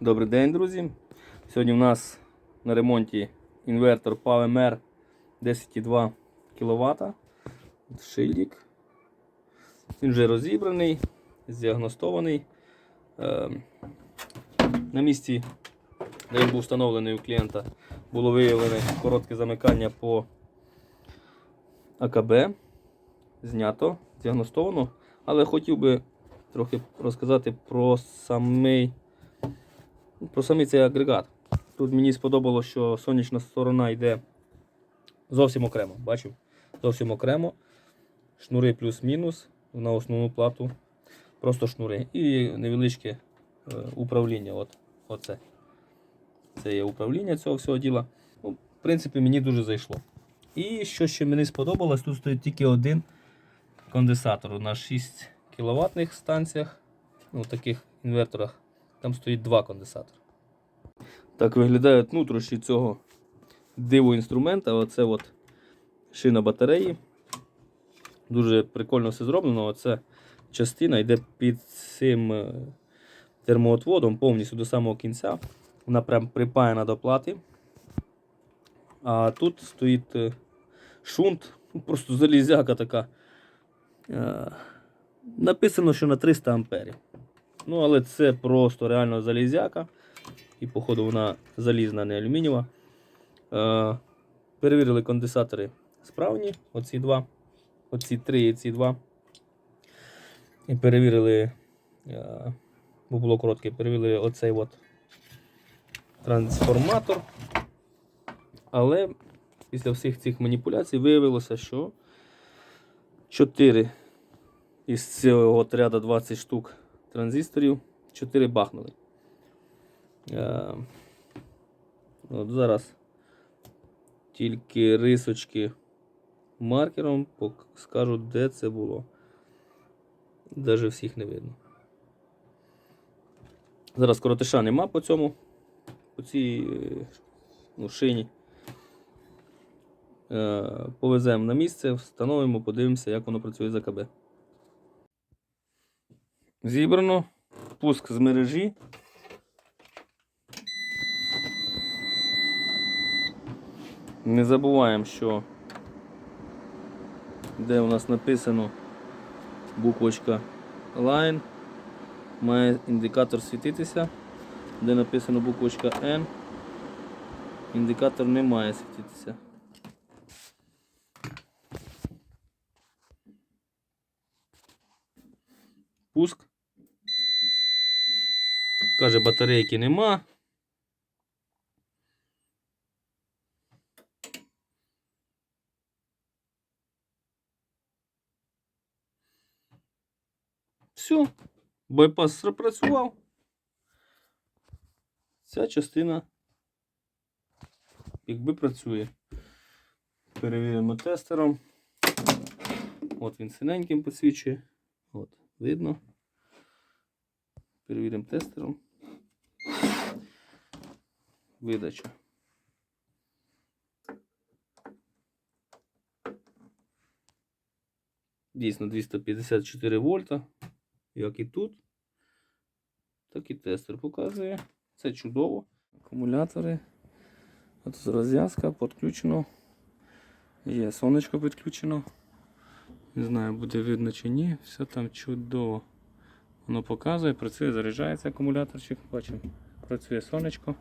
Добрий день, друзі. Сьогодні у нас на ремонті інвертор PowerMR 10,2 кВт. Шильдик. Він вже розібраний, здіагностований. Е, На місці, де він був встановлений у клієнта, було виявлене коротке замикання по АКБ. Знято, діагностовано. Але хотів би трохи розказати про самий про самий цей агрегат. Тут мені сподобалося, що сонячна сторона йде зовсім окремо. Бачив? Зовсім окремо. Шнури плюс-мінус на основну плату. Просто шнури. І невеличке е, управління. От, оце. Це є управління цього всього діла. Ну, в принципі, мені дуже зайшло. І що ще мені сподобалось, тут стоїть тільки один конденсатор на 6 кВт станціях, ну, таких інверторах. Там стоїть два конденсатори. Так виглядають нутрощі цього диву інструмента. Оце от шина батареї. Дуже прикольно все зроблено. Оце частина йде під цим е, термоотводом повністю до самого кінця. Вона прям припаяна до плати. А тут стоїть е, шунт, ну, просто залізяка така. Е, Написано, що на 300 амперів. Ну, але це просто реально залізяка. І, походу, вона залізна, не алюмінієва. Е, перевірили конденсатори справні, оці два. Оці три і ці два. І перевірили, е, бо було коротке, перевірили оцей от трансформатор. Але після всіх цих маніпуляцій виявилося, що 4 із цього ряду 20 штук транзисторів 4 бахнули. Е, от зараз тільки рисочки маркером скажу, де це було. Даже всіх не видно. Зараз коротиша нема по цьому, по цій е, ну, шині. Е, повеземо на місце, встановимо, подивимося, як воно працює з АКБ. Зібрано. Пуск з мережі. Не забуваємо, що де у нас написано буквочка Line, має індикатор світитися. Де написано буквочка N, індикатор не має світитися. Пуск. Каже, батарейки нема. Все, байпас запрацював. Ця частина якби працює. Перевіримо тестером. От він синеньким посвічує. От, видно. Перевіримо тестером. Видача. Дійсно 254 вольта, як і тут. Так і тестер показує. Це чудово. Акумулятори. От розв'язка підключено. Є сонечко підключено. Не знаю, буде видно чи ні. Все там чудово. Воно показує, працює, заряджається акумуляторчик. Бачимо, працює сонечко.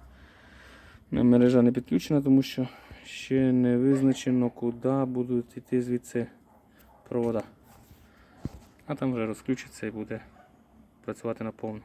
Мережа не підключена, тому що ще не визначено, куди будуть йти звідси провода. А там вже розключиться і буде працювати наповну.